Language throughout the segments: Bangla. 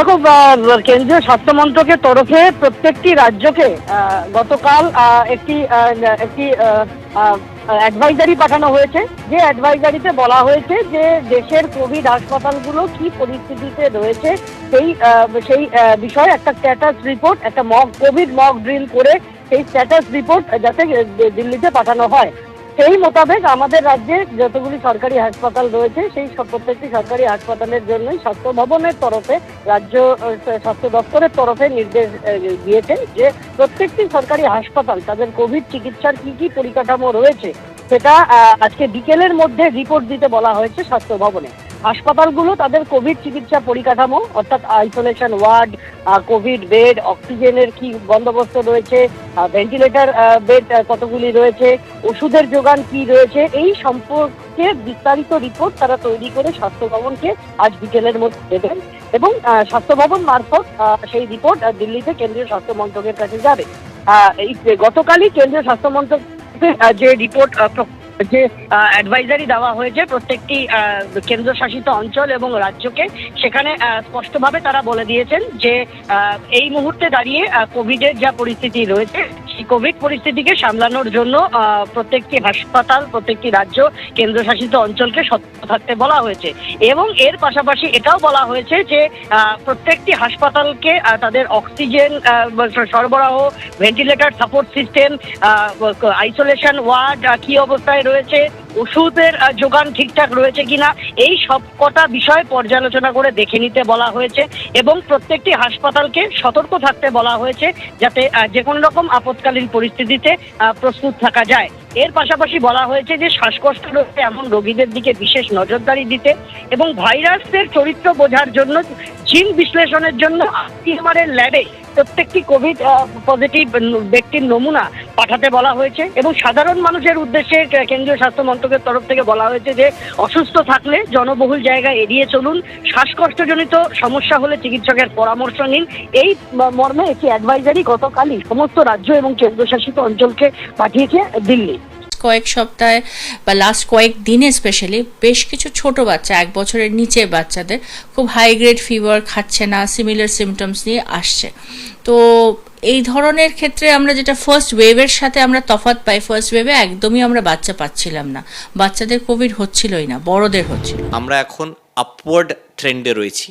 দেখো কেন্দ্রীয় স্বাস্থ্য মন্ত্রকের তরফে প্রত্যেকটি রাজ্যকে গতকাল একটি একটি অ্যাডভাইজারি পাঠানো হয়েছে। যে অ্যাডভাইজারিতে বলা হয়েছে যে দেশের কোভিড হাসপাতালগুলো কি পরিস্থিতিতে রয়েছে, সেই সেই বিষয়ে একটা স্ট্যাটাস রিপোর্ট একটা মক কোভিড মক ড্রিল করে সেই স্ট্যাটাস রিপোর্ট যাতে দিল্লিতে পাঠানো হয়। সেই মোতাবেক আমাদের রাজ্যে যতগুলি সরকারি হাসপাতাল রয়েছে, সেই প্রত্যেকটি সরকারি হাসপাতালের জন্যই স্বাস্থ্য ভবনের তরফে, রাজ্য স্বাস্থ্য দপ্তরের তরফে নির্দেশ দিয়েছে দিয়েছেন যে প্রত্যেকটি সরকারি হাসপাতাল তাদের কোভিড চিকিৎসার কি কি পরিকাঠামো রয়েছে, সেটা আজকে বিকেলের মধ্যে রিপোর্ট দিতে বলা হয়েছে স্বাস্থ্য ভবনে। হাসপাতালগুলো তাদের কোভিড চিকিৎসা পরিকাঠামো, অর্থাৎ আইসোলেশন ওয়ার্ড কোভিড বেড অক্সিজেনের কি বন্দোবস্ত রয়েছে ভেন্টিলেটর বেড কতগুলি রয়েছে, ওষুধের যোগান কি রয়েছে, এই সম্পর্কে বিস্তারিত রিপোর্ট তারা তৈরি করে স্বাস্থ্য ভবনকে আজ বিকেলের মধ্যে দেবেন। এবং স্বাস্থ্য ভবন মারফত সেই রিপোর্ট দিল্লিতে কেন্দ্রীয় স্বাস্থ্য মন্ত্রকের কাছে যাবে। এই গতকালই কেন্দ্রীয় স্বাস্থ্য মন্ত্রক যে রিপোর্ট যে অ্যাডভাইজারি দেওয়া হয়েছে প্রত্যেকটি কেন্দ্রশাসিত অঞ্চল এবং রাজ্যকে, সেখানে স্পষ্টভাবে তারা বলে দিয়েছেন যে এই মুহূর্তে দাঁড়িয়ে কোভিডের যা পরিস্থিতি রয়েছে সেই কোভিড পরিস্থিতিকে সামলানোর জন্য প্রত্যেকটি হাসপাতাল, প্রত্যেকটি রাজ্য কেন্দ্রশাসিত অঞ্চলকে সতর্ক থাকতে বলা হয়েছে। এবং এর পাশাপাশি এটাও বলা হয়েছে যে প্রত্যেকটি হাসপাতালকে তাদের অক্সিজেন সরবরাহ, ventilator, support system isolation ward কি অবস্থায় রয়েছে ওষুধের যোগান ঠিকঠাক রয়েছে কিনা, এই সব কটা বিষয় পর্যালোচনা করে দেখে নিতে বলা হয়েছে এবং প্রত্যেকটি হাসপাতালকে সতর্ক থাকতে বলা হয়েছে যাতে যে কোনো রকম আপৎকালীন পরিস্থিতিতে প্রস্তুত থাকা যায়। এর পাশাপাশি বলা হয়েছে যে শ্বাসকষ্ট রয়েছে এমন রোগীদের দিকে বিশেষ নজরদারি দিতে এবং ভাইরাসের চরিত্র বোঝার জন্য, জিন বিশ্লেষণের জন্য আইসিএমআর ল্যাবে প্রত্যেকটি কোভিড পজিটিভ ব্যক্তির নমুনা পাঠাতে বলা হয়েছে এবং সাধারণ মানুষের উদ্দেশ্যে কেন্দ্রীয় স্বাস্থ্য মন্ত্রকের তরফ থেকে বলা হয়েছে যে অসুস্থ থাকলে জনবহুল জায়গা এড়িয়ে চলুন। শ্বাসকষ্টজনিত সমস্যা হলে চিকিৎসকের পরামর্শ নিন। এই মর্মে একটি অ্যাডভাইজারি গতকালই সমস্ত রাজ্য এবং কেন্দ্রশাসিত অঞ্চলকে পাঠিয়েছে দিল্লি। কয়েক সপ্তাহে বা লাস্ট কয়েক দিনে স্পেশালি বেশ কিছু ছোট বাচ্চা, এক বছরের নিচে বাচ্চাদের খুব হাই গ্রেড ফিভার খাচ্ছে না সিমিলার সিমটমস নিয়ে আসছে। তো এই ধরনের ক্ষেত্রে আমরা যেটা ফার্স্ট ওয়েভের সাথে আমরা তফাৎ পাই ফার্স্ট ওয়েভে একদমই আমরা বাচ্চা পাচ্ছিলাম না। বাচ্চাদের কোভিড হচ্ছিলই না, বড়দের হচ্ছিল। আমরা এখন আপওয়ার্ড ট্রেন্ডে রয়েছি।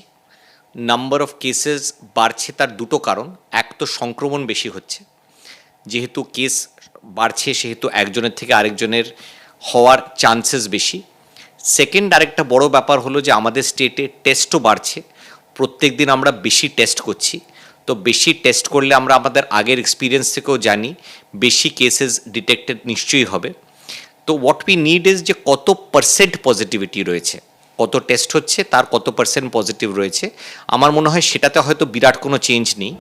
নাম্বার অফ কেসেস বাড়ছে তার দুটো কারণ। এক তো সংক্রমণ বেশি হচ্ছে। যেহেতু কেস বাড়ছে, সেহেতু একজনের থেকে আরেকজনের হওয়ার চান্সেস বেশি। সেকেন্ড আরেকটা বড় ব্যাপার হলো যে আমাদের স্টেটে টেস্টও বাড়ছে। প্রত্যেক দিন আমরা বেশি টেস্ট করছি। তো বেশি টেস্ট করলে আমরা আমাদের আগের এক্সপিরিয়েন্স থেকেও জানি, বেশি কেসেস ডিটেক্টেড নিশ্চয়ই হবে। তো হোয়াট উই নিড ইজ যে কত পার্সেন্ট পজিটিভিটি রয়েছে। কত টেস্ট হচ্ছে, তার কত পার্সেন্ট পজিটিভ রয়েছে। আমার মনে হয় সেটাতে হয়তো বিরাট কোনো চেঞ্জ নেই।